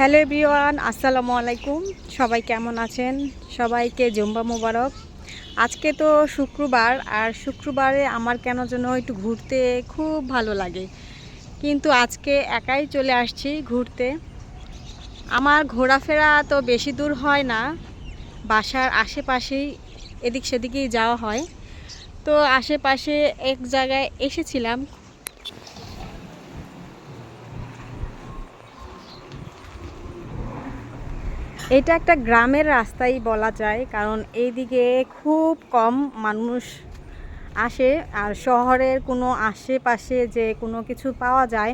Hello everyone, আসসালামু আলাইকুম। সবাই কেমন আছেন? সবাইকে জুম্বা মোবারক। আজকে তো শুক্রবার, আর শুক্রবারে আমার কেন যেন একটু ঘুরতে খুব ভালো লাগে। কিন্তু আজকে একাই চলে আসছি ঘুরতে। আমার ঘোরাফেরা তো বেশি দূর হয় না, বাসার আশেপাশেই এদিক সেদিকেই যাওয়া হয়। তো আশেপাশে এক জায়গায় এসেছিলাম এটা একটা গ্রামের রাস্তাই বলা যায়, কারণ এইদিকে খুব কম মানুষ আসে আর শহরের কোনো আশেপাশে যে কোনো কিছু পাওয়া যায়।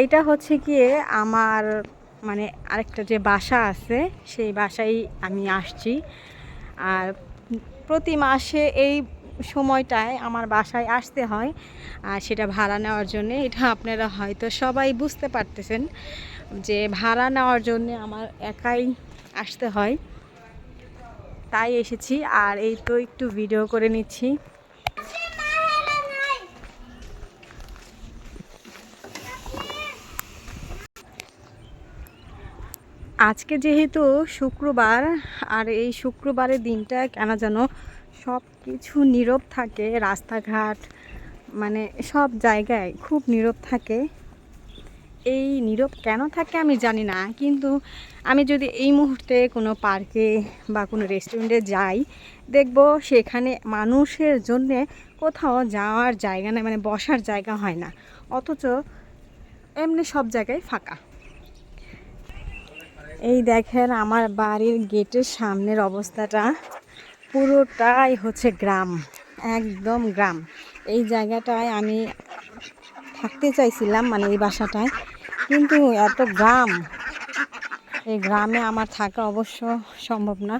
এইটা হচ্ছে গিয়ে আমার মানে আরেকটা যে বাসা আছে, সেই বাসায় আমি আসছি। আর প্রতি মাসে এই সময়টায় আমার বাসায় আসতে হয়, আর সেটা ভাড়া নেওয়ার জন্য। এটা আপনারা হয়তো সবাই বুঝতে পারতেছেন। যে ভাড়া নেওয়ার জন্য আমার একাই আসতে হয়। তাই এসেছি আর এই তো একটু ভিডিও করে নিচ্ছি। আজকে যেহেতু শুক্রবার, আর এই শুক্রবারের দিনটা কেন যেন সব কিছু নীরব থাকে, রাস্তাঘাট মানে সব জায়গায় খুব নীরব থাকে। এই নীরব কেন থাকে আমি জানি না, কিন্তু আমি যদি এই মুহূর্তে কোনো পার্কে বা কোনো রেস্টুরেন্টে যাই, দেখব সেখানে মানুষের জন্যে কোথাও যাওয়ার জায়গা নেই মানে বসার জায়গা হয় না। অথচ এমনি সব জায়গায় ফাঁকা। এই দেখেন আমার বাড়ির গেটের সামনের অবস্থাটা, পুরোটাই হচ্ছে গ্রাম, একদম গ্রাম। এই জায়গাটায় আমি থাকতে চাইছিলাম মানে এই বাসাটায়। কিন্তু এত গ্রাম, এই গ্রামে আমার থাকা অবশ্য সম্ভব না।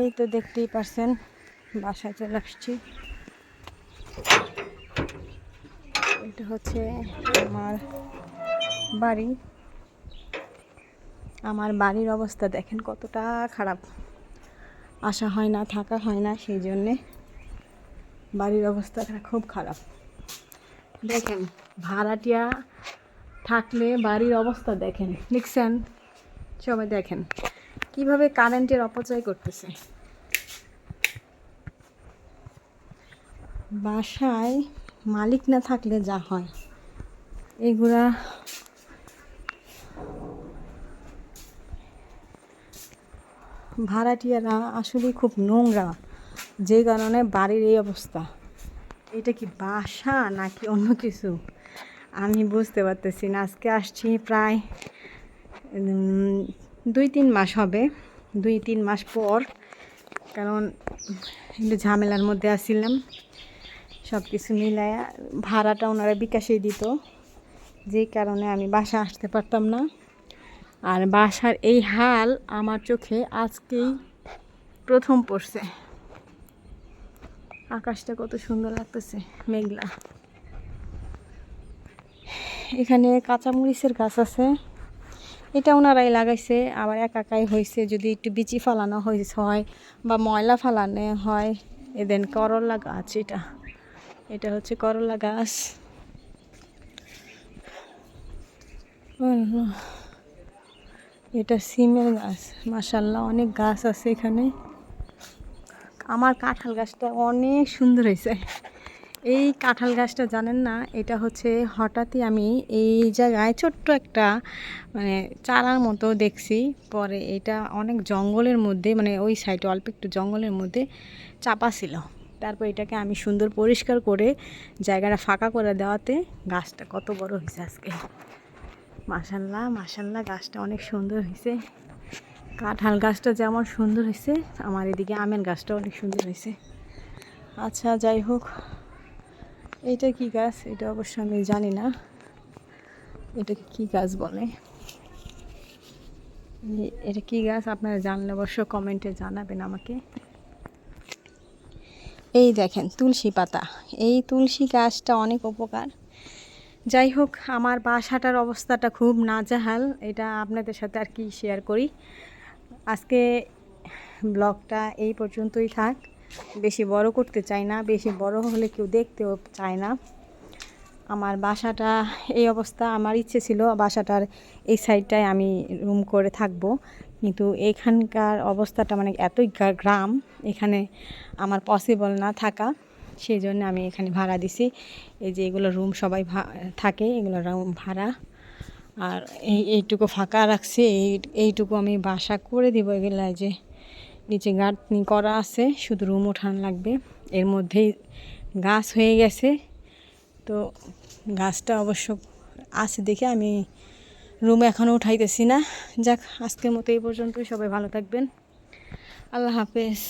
এই তো দেখতেই পারছেন, বাসায় চলে আসছি। এটা হচ্ছে আমার বাড়ি। আমার বাড়ির অবস্থা দেখেন কতটা খারাপ। আসা হয় না, থাকা হয় না, সেই জন্যে বাড়ির অবস্থাটা খুব খারাপ। দেখেন, ভাড়াটিয়া থাকলে বাড়ির অবস্থা দেখেন। দেখছেন সবাই দেখেন। কীভাবে কারেন্টের অপচয় করতেছে। বাসায় মালিক না থাকলে যা হয়। এগুলা ভাড়াটিয়ারা আসলে খুব নোংরা, যে কারণে বাড়ির এই অবস্থা। এটা কি বাসা নাকি অন্য কিছু? আমি বুঝতে পারতেছি না, আজকে আসছি প্রায় দুই তিন মাস হবে, দুই তিন মাস পর, কারণ একটু ঝামেলার মধ্যে আসছিলাম সব কিছু মিলায় ভাড়াটা ওনারা বিকাশেই দিত যেই কারণে আমি বাসা আসতে পারতাম না। আর বাসার এই হাল আমার চোখে আজকেই প্রথম পড়ছে। আকাশটা কত সুন্দর লাগতেছে, মেঘলা। এখানে কাঁচামরিচের গাছ আছে। এটা ওনারাই লাগাইছে, আবার একাকাই হয়েছে যদি একটু বিচি ফালানো হয় বা ময়লা ফালানো হয়, এদেন করলা গাছ এটা। এটা হচ্ছে করলা গাছ। এটা সিমের গাছ। মাসাল্লাহ অনেক গাছ আছে এখানে। আমার কাঁঠাল গাছটা অনেক সুন্দর হয়েছে এই কাঁঠাল গাছটা জানেন না, এটা হচ্ছে হঠাৎই আমি এই জায়গায় ছোট্ট একটা মানে চারার মতো দেখছি। পরে এটা অনেক জঙ্গলের মধ্যে মানে ওই সাইডে অল্প একটু জঙ্গলের মধ্যে চাপা ছিল। তারপর এটাকে আমি সুন্দর পরিষ্কার করে জায়গাটা ফাঁকা করে দেওয়াতে গাছটা কত বড় হয়েছে আজকে। মাসাল্লাহ মাসাল্লাহ গাছটা অনেক সুন্দর হয়েছে। কাঁঠাল গাছটা যেমন সুন্দর হয়েছে, আমার এদিকে আমের গাছটা অনেক সুন্দর হয়েছে। আচ্ছা যাই হোক। এটা কি গাছ? এটা অবশ্য আমি জানি না। এটাকে কি গাছ বলে? এটা কি গাছ? আপনারা জানলে অবশ্য কমেন্টে জানাবেন আমাকে। এই দেখেন, তুলসী পাতা। এই তুলসী গাছটা অনেক উপকার। যাই হোক, আমার বাসাটার অবস্থাটা খুব নাজেহাল। এটা আপনাদের সাথে আর কি শেয়ার করি। আজকে ব্লগটা এই পর্যন্তই থাক। বেশি বড় করতে চাই না, বেশি বড় হলে কেউ দেখতেও চায় না। আমার বাসাটা এই অবস্থা, আমার ইচ্ছে ছিল বাসাটার এই সাইডটায় আমি রুম করে থাকব। কিন্তু এখানকার অবস্থাটা মানে এতই গ্রাম, এখানে আমার পসিবল না থাকা। সেই জন্য আমি এখানে ভাড়া দিছি। এই যে এগুলো রুম সবাই থাকে, এগুলো রুম ভাড়া। আর এই, এইটুকু ফাঁকা রাখছি, এই, এইটুকু আমি বাসা করে দিব এগুলো যে নিচে গাঁথনি করা আছে, শুধু রুম ওঠানো লাগবে। এর মধ্যেই গাছ হয়ে গেছে। তো গাছটা অবশ্য আছে দেখে আমি রুম এখনও উঠাইতেছি না। যাক, আজকের মতো এই পর্যন্তই। সবাই ভালো থাকবেন। আল্লাহ হাফেজ।